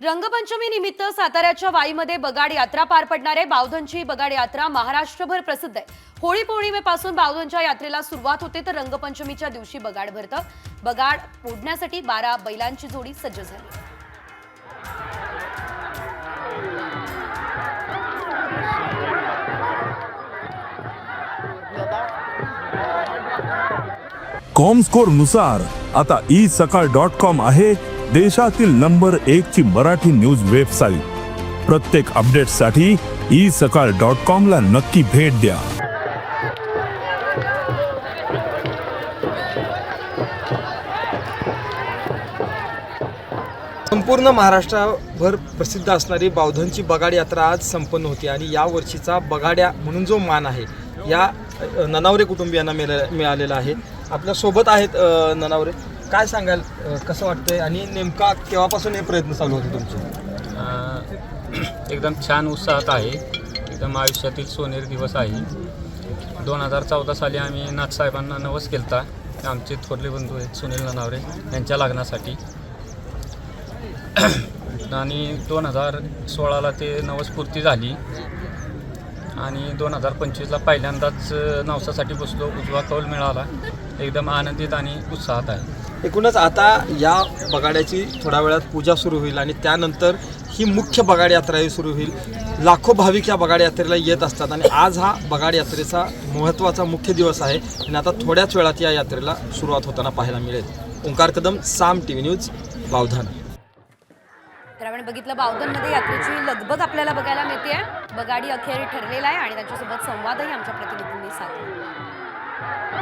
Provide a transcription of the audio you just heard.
रंगपंचमी निमित्त साताऱ्याच्या वाईमध्ये बगाड यात्रा पार पडणारे बावधनची बगाड यात्रा महाराष्ट्रभर प्रसिद्ध आहे. होळी पौर्णिमेपासून बावधनच्या यात्रेला सुरुवात होते तर रंगपंचमीच्या दिवशी बगाड भरतं. बगाड फोडण्यासाठी बारा बैलांची जोडी सज्ज झाली. कॉमस्कोरनुसार आता ई सकाळ डॉट कॉम आहे. देशातील नंबर एक ची मराठी न्यूज वेबसाईट. प्रत्येक अपडेटसाठी ई सकाळ डॉट कॉम ला नक्की भेट द्या. संपूर्ण महाराष्ट्राभर प्रसिद्ध असणारी बावधनची बगाड यात्रा आज संपन्न होती आणि या वर्षीचा बगाड्या म्हणून जो मान आहे या ननावरे कुटुंबियांना मिळा मिळालेला आहे. आपल्यासोबत आहेत ननावरे. काय सांगाल अ, कसं वाटतंय आणि नेमका केव्हापासून हे प्रयत्न चालू होते तुमचे? एकदम छान उत्साहात आहे. एकदम आयुष्यातील सोनेरी दिवस आहे. दोन हजार चौदा साली आम्ही नाथसाहेबांना नवस केलता. आमचे थोरले बंधू आहेत सुनील ननावरे यांच्या लग्नासाठी. आणि दोन हजार सोळाला ते नवसपूर्ती झाली. आणि दोन हजार पंचवीसला पहिल्यांदाच नवसासाठी बसलो. उजवा कौल मिळाला. एकदम आनंदित आणि उत्साहात आहे. एकूणच आता या बगाड्याची थोड्या वेळात पूजा सुरू होईल आणि त्यानंतर ही मुख्य बगाड यात्राही सुरू होईल. लाखो भाविक या बगाड यात्रेला येत असतात आणि आज हा बगाड यात्रेचा महत्त्वाचा मुख्य दिवस आहे आणि आता थोड्याच वेळात या यात्रेला सुरुवात होताना पाहायला मिळेल. Omkar Kadam Saam T V news Bavdhan. तर आपण बघितलं बावधनमध्ये यात्रेची लगबग आपल्याला बघायला मिळते. आहे बगाडी अखेर ठरलेला आहे आणि त्यांच्यासोबत संवादही आमच्या प्रतिनिधींनी साधला.